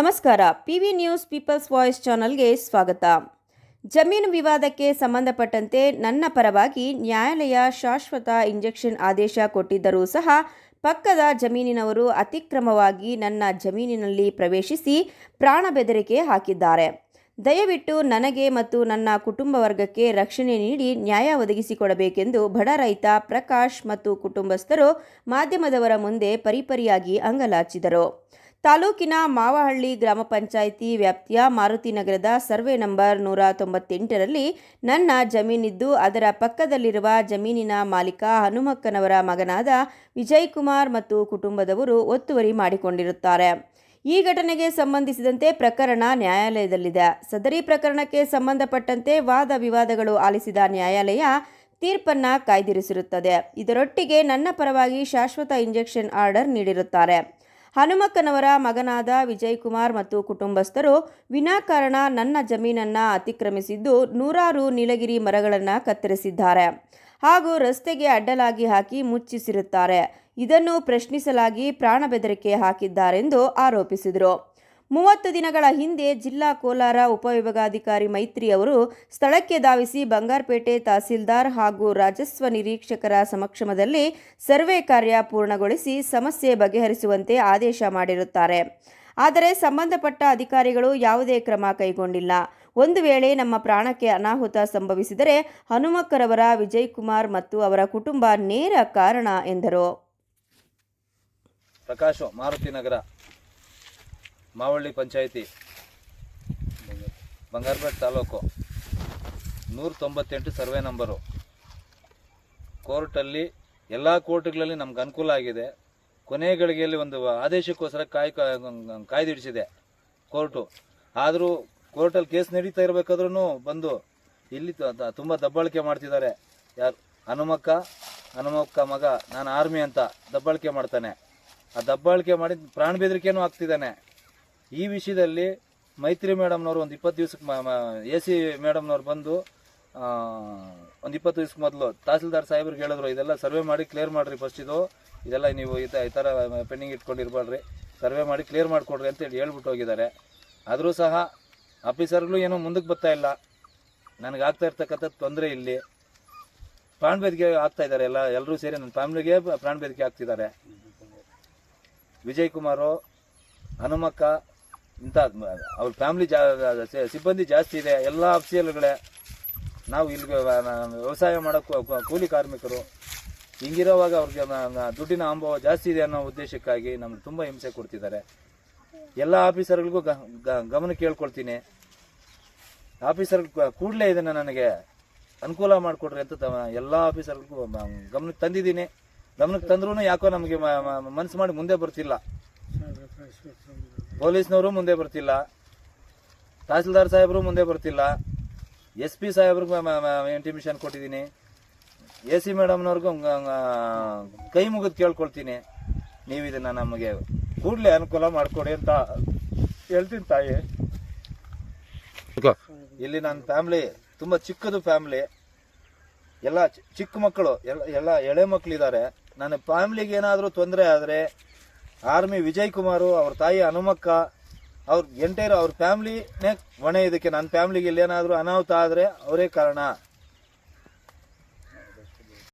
ನಮಸ್ಕಾರ. PV news people's voice ಚಾನಲ್ಗೆ ಸ್ವಾಗತ. ಜಮೀನು ವಿವಾದಕ್ಕೆ ಸಂಬಂಧಪಟ್ಟಂತೆ ನನ್ನ ಪರವಾಗಿ ನ್ಯಾಯಾಲಯ ಶಾಶ್ವತ ಇಂಜೆಕ್ಷನ್ ಆದೇಶ ಕೊಟ್ಟಿದ್ದರೂ ಸಹ ಪಕ್ಕದ ಜಮೀನಿನವರು ಅತಿಕ್ರಮವಾಗಿ ನನ್ನ ಜಮೀನಿನಲ್ಲಿ ಪ್ರವೇಶಿಸಿ ಪ್ರಾಣ ಬೆದರಿಕೆ ಹಾಕಿದ್ದಾರೆ. ದಯವಿಟ್ಟು ನನಗೆ ಮತ್ತು ನನ್ನ ಕುಟುಂಬ ವರ್ಗಕ್ಕೆ ರಕ್ಷಣೆ ನೀಡಿ ನ್ಯಾಯ ಒದಗಿಸಿಕೊಡಬೇಕೆಂದು ಬಡ ರೈತ ಪ್ರಕಾಶ್ ಮತ್ತು ಕುಟುಂಬಸ್ಥರು ಮಾಧ್ಯಮದವರ ಮುಂದೆ ಪರಿಪರಿಯಾಗಿ ಅಂಗಲಾಚಿದರು. ತಾಲೂಕಿನ ಮಾವಹಳ್ಳಿ ಗ್ರಾಮ ಪಂಚಾಯಿತಿ ವ್ಯಾಪ್ತಿಯ ಮಾರುತಿ ನಗರದ ಸರ್ವೆ ನಂಬರ್ ನೂರ ತೊಂಬತ್ತೆಂಟರಲ್ಲಿ ನನ್ನ ಜಮೀನಿದ್ದು, ಅದರ ಪಕ್ಕದಲ್ಲಿರುವ ಜಮೀನಿನ ಮಾಲೀಕ ಹನುಮಕ್ಕನವರ ಮಗನಾದ ವಿಜಯ್ ಕುಮಾರ್ ಮತ್ತು ಕುಟುಂಬದವರು ಒತ್ತುವರಿ ಮಾಡಿಕೊಂಡಿರುತ್ತಾರೆ. ಈ ಘಟನೆಗೆ ಸಂಬಂಧಿಸಿದಂತೆ ಪ್ರಕರಣ ನ್ಯಾಯಾಲಯದಲ್ಲಿದೆ. ಸದರಿ ಪ್ರಕರಣಕ್ಕೆ ಸಂಬಂಧಪಟ್ಟಂತೆ ವಾದ ವಿವಾದಗಳು ಆಲಿಸಿದ ನ್ಯಾಯಾಲಯ ತೀರ್ಪನ್ನ ಕಾಯ್ದಿರಿಸಿರುತ್ತದೆ. ಇದರೊಟ್ಟಿಗೆ ನನ್ನ ಪರವಾಗಿ ಶಾಶ್ವತ ಇಂಜೆಕ್ಷನ್ ಆರ್ಡರ್ ನೀಡಿರುತ್ತಾರೆ. ಹನುಮಕ್ಕನವರ ಮಗನಾದ ವಿಜಯ್ ಕುಮಾರ್ ಮತ್ತು ಕುಟುಂಬಸ್ಥರು ವಿನಾಕಾರಣ ನನ್ನ ಜಮೀನನ್ನು ಅತಿಕ್ರಮಿಸಿದ್ದು ನೂರಾರು ನೀಲಗಿರಿ ಮರಗಳನ್ನು ಕತ್ತರಿಸಿದ್ದಾರೆ. ಹಾಗೂ ರಸ್ತೆಗೆ ಅಡ್ಡಲಾಗಿ ಹಾಕಿ ಮುಚ್ಚಿಸಿರುತ್ತಾರೆ. ಇದನ್ನು ಪ್ರಶ್ನಿಸಲಾಗಿ ಪ್ರಾಣ ಬೆದರಿಕೆ ಹಾಕಿದ್ದಾರೆಂದು ಆರೋಪಿಸಿದರು. ಮೂವತ್ತು ದಿನಗಳ ಹಿಂದೆ ಜಿಲ್ಲಾ ಕೋಲಾರ ಉಪವಿಭಾಗಾಧಿಕಾರಿ ಮೈತ್ರಿ ಅವರು ಸ್ಥಳಕ್ಕೆ ಧಾವಿಸಿ ಬಂಗಾರಪೇಟೆ ತಹಸೀಲ್ದಾರ್ ಹಾಗೂ ರಾಜಸ್ವ ನಿರೀಕ್ಷಕರ ಸಮಕ್ಷಮದಲ್ಲಿ ಸರ್ವೆ ಕಾರ್ಯ ಪೂರ್ಣಗೊಳಿಸಿ ಸಮಸ್ಯೆ ಬಗೆಹರಿಸುವಂತೆ ಆದೇಶ ಮಾಡಿರುತ್ತಾರೆ. ಆದರೆ ಸಂಬಂಧಪಟ್ಟ ಅಧಿಕಾರಿಗಳು ಯಾವುದೇ ಕ್ರಮ ಕೈಗೊಂಡಿಲ್ಲ. ಒಂದು ವೇಳೆ ನಮ್ಮ ಪ್ರಾಣಕ್ಕೆ ಅನಾಹುತ ಸಂಭವಿಸಿದರೆ ಹನುಮಕ್ಕರವರ ವಿಜಯ್ ಕುಮಾರ್ ಮತ್ತು ಅವರ ಕುಟುಂಬ ನೇರ ಕಾರಣ ಎಂದರು. ಪ್ರಕಾಶ್, ಮಾರುತಿ ನಗರ. ಮಾವಳ್ಳಿ ಪಂಚಾಯಿತಿ, ಬಂಗಾರಪೇಟ್ ತಾಲೂಕು, ನೂರ ತೊಂಬತ್ತೆಂಟು ಸರ್ವೆ ನಂಬರು. ಕೋರ್ಟಲ್ಲಿ ಎಲ್ಲ ಕೋರ್ಟ್ಗಳಲ್ಲಿ ನಮ್ಗೆ ಅನುಕೂಲ ಆಗಿದೆ. ಕೊನೆ ಗಳಿಗೆಯಲ್ಲಿ ಒಂದು ಆದೇಶಕ್ಕೋಸ್ಕರ ಕಾಯ್ ಕಾಯ್ದಿಡಿಸಿದೆ ಕೋರ್ಟು. ಆದರೂ ಕೋರ್ಟಲ್ಲಿ ಕೇಸ್ ನಡೀತಾ ಇರಬೇಕಾದ್ರೂ ಬಂದು ಇಲ್ಲಿ ತುಂಬ ದಬ್ಬಾಳಿಕೆ ಮಾಡ್ತಿದ್ದಾರೆ. ಯಾರು, ಹನುಮಕ್ಕ ಹನುಮಕ್ಕ ಮಗ, ನಾನು ಆರ್ಮಿ ಅಂತ ದಬ್ಬಾಳಿಕೆ ಮಾಡ್ತಾನೆ. ಆ ದಬ್ಬಾಳಿಕೆ ಮಾಡಿ ಪ್ರಾಣ ಬೆದರಿಕೆನೂ ಆಗ್ತಿದ್ದಾನೆ ಈ ವಿಷಯದಲ್ಲಿ ಮೈತ್ರಿ ಮೇಡಮ್ನವರು ಒಂದು ಇಪ್ಪತ್ತು ದಿವ್ಸಕ್ಕೆ ಎ ಸಿ ಮೇಡಮ್ನವ್ರು ಬಂದು ಒಂದು ಇಪ್ಪತ್ತು ದಿವ್ಸಕ್ಕೆ ಮೊದಲು ತಹಸೀಲ್ದಾರ್ ಸಾಹೇಬ್ರಿಗೆ ಹೇಳಿದ್ರು, ಇದೆಲ್ಲ ಸರ್ವೆ ಮಾಡಿ ಕ್ಲಿಯರ್ ಮಾಡಿರಿ ಫಸ್ಟ್ ಇದು. ಇದೆಲ್ಲ ನೀವು ಈ ಥರ ಪೆಂಡಿಂಗ್ ಇಟ್ಕೊಂಡಿರ್ಬಾರ್ರಿ ಸರ್ವೆ ಮಾಡಿ ಕ್ಲಿಯರ್ ಮಾಡಿಕೊಡ್ರಿ ಅಂತೇಳಿ ಹೇಳ್ಬಿಟ್ಟು ಹೋಗಿದ್ದಾರೆ. ಆದರೂ ಸಹ ಆಫೀಸರ್ಗಳು ಏನೋ ಮುಂದಕ್ಕೆ ಬರ್ತಾ ಇಲ್ಲ. ನನಗೆ ಆಗ್ತಾ ಇರ್ತಕ್ಕಂಥ ತೊಂದರೆ ಇಲ್ಲಿ. ಪ್ರಾಣ ಬೇದಿಕೆ ಆಗ್ತಾ ಇದ್ದಾರೆ ಎಲ್ಲ ಎಲ್ಲರೂ ಸೇರಿ ನನ್ನ ಫ್ಯಾಮಿಲಿಗೆ ಪ್ರಾಣ ಬೇದಿಕೆ ಆಗ್ತಿದ್ದಾರೆ. ವಿಜಯ್ ಕುಮಾರು, ಹನುಮಕ್ಕ ಇಂಥ ಅವ್ರ ಫ್ಯಾಮಿಲಿ ಜಾ ಸಿಬ್ಬಂದಿ ಜಾಸ್ತಿ ಇದೆ, ಎಲ್ಲ ಅಫ್ಸಿಯಲ್ಗಳೇ. ನಾವು ಇಲ್ಲಿ ವ್ಯವಸಾಯ ಮಾಡೋ ಕೂ- ಕೂ- ಕೂಲಿ ಕಾರ್ಮಿಕರು. ಹಿಂಗಿರೋವಾಗ ಅವ್ರಿಗೆ ದುಡ್ಡಿನ ಅನುಭವ ಜಾಸ್ತಿ ಇದೆ ಅನ್ನೋ ಉದ್ದೇಶಕ್ಕಾಗಿ ನಮ್ಗೆ ತುಂಬ ಹಿಂಸೆ ಕೊಡ್ತಿದ್ದಾರೆ. ಎಲ್ಲ ಆಫೀಸರ್ಗಳಿಗೂ ಗಮನ ಕೇಳ್ಕೊಳ್ತೀನಿ. ಆಫೀಸರ್ ಕೂಡಲೇ ಇದನ್ನು ನನಗೆ ಅನುಕೂಲ ಮಾಡಿಕೊಡ್ರಿ ಅಂತ ಎಲ್ಲ ಆಫೀಸರ್ಗಳಿಗೂ ಗಮನಕ್ಕೆ ತಂದಿದ್ದೀನಿ. ಗಮನಕ್ಕೆ ತಂದ್ರೂ ಯಾಕೋ ನಮಗೆ ಮನಸ್ಸು ಮಾಡಿ ಮುಂದೆ ಬರ್ತಿಲ್ಲ. ಪೊಲೀಸ್ನವರು ಮುಂದೆ ಬರ್ತಿಲ್ಲ. ತಹಸೀಲ್ದಾರ್ ಸಾಹೇಬರು ಮುಂದೆ ಬರ್ತಿಲ್ಲ. ಎಸ್ ಪಿ ಸಾಹೇಬ್ರಿಗೆ ಇಂಟಿಮಿಷನ್ ಕೊಟ್ಟಿದ್ದೀನಿ. ಎ ಸಿ ಮೇಡಮ್ನವ್ರಿಗೂ ಕೈ ಮುಗಿದು ಕೇಳ್ಕೊಳ್ತೀನಿ. ನೀವು ಇದನ್ನ ನಮಗೆ ಕೂಡಲೇ ಅನುಕೂಲ ಮಾಡಿಕೊಡಿ ಅಂತ ಹೇಳ್ತೀನಿ ತಾಯಿ. ಇಲ್ಲಿ ನನ್ನ ಫ್ಯಾಮ್ಲಿ, ತುಂಬ ಚಿಕ್ಕದು ಫ್ಯಾಮ್ಲಿ. ಎಲ್ಲ ಚಿಕ್ಕ ಮಕ್ಕಳು, ಎಲ್ಲ ಎಲ್ಲ ಎಳೆ ಮಕ್ಕಳಿದ್ದಾರೆ ನನ್ನ ಫ್ಯಾಮ್ಲಿಗೆ ಏನಾದರೂ ತೊಂದರೆ ಆದರೆ ಆರ್ಮಿ ವಿಜಯ್ ಕುಮಾರು, ಅವ್ರ ತಾಯಿ ಹನುಮಕ್ಕ, ಅವ್ರ ಎಂಟೈರ್ ಅವ್ರ ಫ್ಯಾಮ್ಲಿನೇ ಹೊಣೆ. ಇದಕ್ಕೆ ನನ್ನ ಫ್ಯಾಮ್ಲಿಗೆ ಇಲ್ಲೇನಾದರೂ ಅನಾಹುತ ಆದರೆ ಅವರೇ ಕಾರಣ.